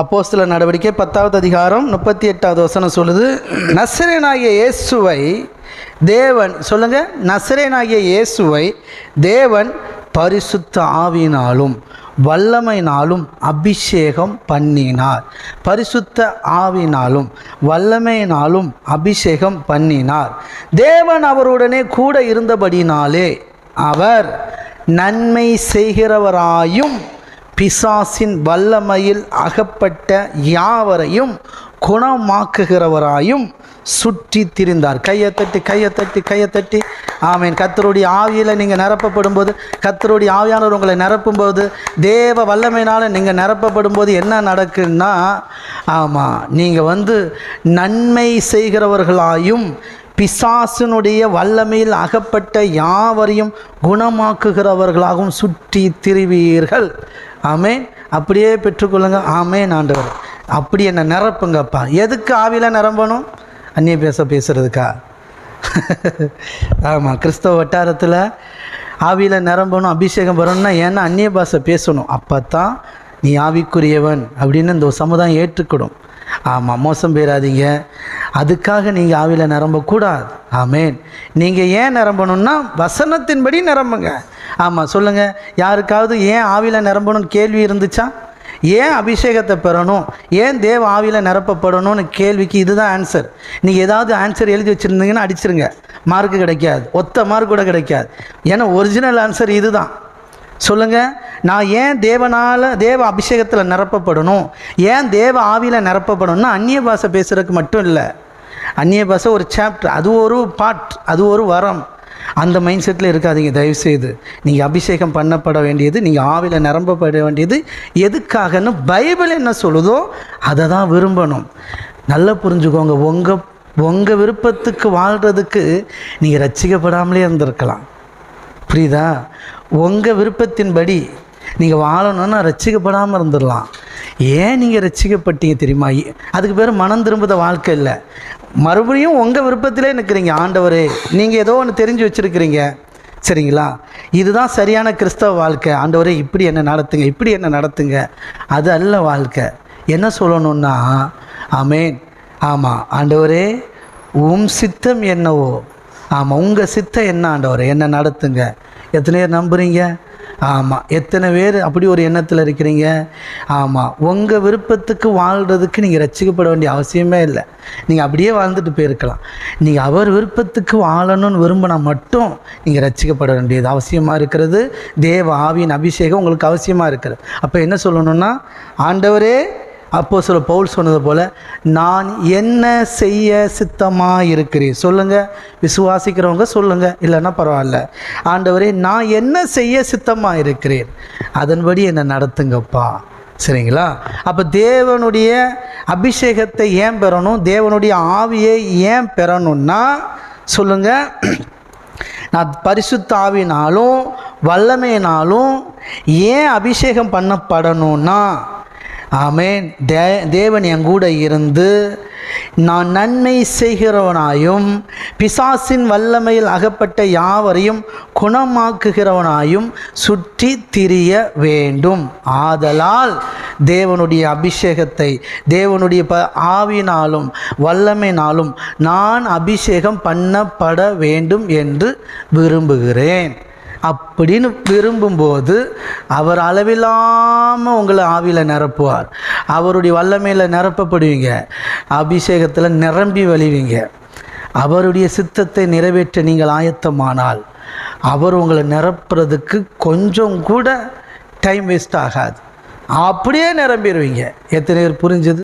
அப்போஸ்தல நடவடிக்கை பத்தாவது அதிகாரம் முப்பத்தி எட்டாவது வசனம் சொல்லுது நசரேனாகிய இயேசுவை தேவன் சொல்லுங்க நசரேனாகிய இயேசுவை தேவன் பரிசுத்த ஆவியினாலும் வல்லமையினாலும் அபிஷேகம் பண்ணினார். பரிசுத்த ஆவினாலும் வல்லமையினாலும் அபிஷேகம் பண்ணினார். தேவன் அவருடனே கூட இருந்தபடினாலே அவர் நன்மை செய்கிறவராயும் பிசாசின் வல்லமையில் அகப்பட்ட யாவரையும் குணமாக்குகிறவராயும் சுற்றி திரிந்தார். கையை தட்டி கையை தட்டி கையை தட்டி. ஆமீன். கத்தருடைய ஆவியில் நீங்கள் நிரப்பப்படும் போது கத்தருடைய ஆவியானவர் உங்களை நிரப்பும்போது தேவ வல்லமையினால் நீங்கள் நிரப்பப்படும் போது என்ன நடக்குன்னா ஆமாம் நீங்கள் வந்து நன்மை செய்கிறவர்களாயும் பிசாசினுடைய வல்லமையில் அகப்பட்ட யாவரையும் குணமாக்குகிறவர்களாகவும் சுற்றி திரிவீர்கள். ஆமேன். அப்படியே பெற்றுக்கொள்ளுங்க. ஆமேன் ஆண்டவர். அப்படி என்னை நிரப்புங்கப்பா. எதுக்கு ஆவியில் நிரம்பணும்? அந்நிய பேச பேசுகிறதுக்கா ஆமாம் கிறிஸ்தவ வட்டாரத்தில் ஆவியில் நிரம்பணும் அபிஷேகம் வரணும்னா ஏன்னா அந்நிய பாஷை பேசணும். அப்போ தான் நீ ஆவிக்குரியவன் அப்படின்னு இந்த சமுதாயம் ஏற்றுக்கிடும் ஆமாம் மோசம் பெறாதீங்க அதுக்காக நீங்கள் ஆவியில் நிரம்பக்கூடாது. ஆமேன். நீங்கள் ஏன் நிரம்பணும்னா வசனத்தின்படி நிரம்புங்க. ஆமாம் சொல்லுங்கள் யாருக்காவது ஏன் ஆவியில் நிரம்பணும்னு கேள்வி இருந்துச்சா? ஏன் அபிஷேகத்தை பெறணும்? ஏன் தேவ ஆவியில் நிரப்பப்படணும்னு கேள்விக்கு இதுதான் ஆன்சர் நீங்கள் ஏதாவது ஆன்சர் எழுதி வச்சுருந்தீங்கன்னா அடிச்சிருங்க. மார்க்கு கிடைக்காது. ஒத்த மார்க் கூட கிடைக்காது. ஏன்னா ஒரிஜினல் ஆன்சர் இதுதான். சொல்லுங்கள் நான் ஏன் தேவனால் தேவ அபிஷேகத்தில் நிரப்பப்படணும்? ஏன் தேவ ஆவியில் நிரப்பப்படணும்னா அந்நிய பாஷை பேசுகிறதுக்கு மட்டும் இல்லை. அந்நிய பாஷை ஒரு சாப்டர் அது ஒரு பாட் அது ஒரு வரம். அந்த மைண்ட் செட்டில் இருக்காதீங்க தயவுசெய்து. நீங்கள் அபிஷேகம் பண்ணப்பட வேண்டியது நீங்கள் ஆவியில் நிரம்பப்பட வேண்டியது எதுக்காகன்னு பைபிள் என்ன சொல்லுதோ அதை தான் விரும்பணும். நல்லா புரிஞ்சுக்கோங்க உங்கள் உங்கள் விருப்பத்துக்கு வாழ்கிறதுக்கு நீங்கள் ரசிக்கப்படாமலே இருந்திருக்கலாம். புரியுதா? உங்கள் விருப்பத்தின்படி நீங்கள் வாழணும்னா ரசிக்கப்படாமல் இருந்துடலாம். ஏன் நீங்கள் ரசிக்கப்பட்டீங்க தெரியுமா? அதுக்கு பேர் மனம் திரும்புத வாழ்க்கை இல்லை. மறுபடியும் உங்கள் விருப்பத்திலே நிற்கிறீங்க ஆண்டவரே. நீங்கள் ஏதோ ஒன்று தெரிஞ்சு வச்சுருக்கிறீங்க. சரிங்களா? இதுதான் சரியான கிறிஸ்தவ வாழ்க்கை. ஆண்டவரே இப்படி என்ன நடத்துங்க இப்படி என்ன நடத்துங்க. அது அல்ல வாழ்க்கை. என்ன சொல்லணுன்னா ஆமேன். ஆமாம் ஆண்டவரே உம் சித்தம் என்னவோ ஆமாம் உங்கள் சித்தை என்ன ஆண்டவர்? என்ன நடத்துங்க? எத்தனை பேர் நம்புறீங்க? ஆமாம் எத்தனை பேர் அப்படி ஒரு எண்ணத்தில் இருக்கிறீங்க? ஆமாம் உங்கள் விருப்பத்துக்கு வாழ்கிறதுக்கு நீங்கள் ரசிக்கப்பட வேண்டிய அவசியமே இல்லை. நீங்கள் அப்படியே வாழ்ந்துட்டு போயிருக்கலாம். நீங்கள் அவர் விருப்பத்துக்கு வாழணும்னு விரும்பினா மட்டும் நீங்கள் ரசிக்கப்பட வேண்டியது அவசியமாக இருக்கிறது. தேவ ஆவியின் அபிஷேகம் உங்களுக்கு அவசியமாக இருக்கிறது. அப்போ என்ன சொல்லணும்னா ஆண்டவரே அப்போ சில பவுல் சொன்னது போல் நான் என்ன செய்ய சித்தமாக இருக்கிறேன் சொல்லுங்கள் விசுவாசிக்கிறவங்க சொல்லுங்கள் இல்லைன்னா பரவாயில்ல. ஆண்டவரே நான் என்ன செய்ய சித்தமாக இருக்கிறேன் அதன்படி என்னை நடத்துங்கப்பா. சரிங்களா? அப்போ தேவனுடைய அபிஷேகத்தை ஏன் பெறணும்? தேவனுடைய ஆவியை ஏன் பெறணும்னா சொல்லுங்கள் நான் பரிசுத்த ஆவினாலும் வல்லமையினாலும் ஏன் அபிஷேகம் பண்ணப்படணும்னா ஆமேன். தே தேவன் என் கூட இருந்து நான் நன்மை செய்கிறவனாயும் பிசாசின் வல்லமையில் அகப்பட்ட யாவரையும் குணமாக்குகிறவனாயும் சுற்றி திரிய வேண்டும். ஆதலால் தேவனுடைய அபிஷேகத்தை தேவனுடைய ப ஆவினாலும் வல்லமைனாலும் நான் அபிஷேகம் பண்ணப்பட வேண்டும் என்று விரும்புகிறேன். அப்படின்னு விரும்பும்போது அவர் அளவில்லாமல் உங்களை ஆவியில் நிரப்புவார். அவருடைய வல்லமையில் நிரப்பப்படுவீங்க. அபிஷேகத்தில் நிரம்பி வழிவீங்க. அவருடைய சித்தத்தை நிறைவேற்ற நீங்கள் ஆயத்தமானால் அவர் உங்களை நிரப்புறதுக்கு கொஞ்சம் கூட டைம் வேஸ்ட் ஆகாது. அப்படியே நிரம்பிடுவீங்க எத்தனை பேர் புரிஞ்சுது?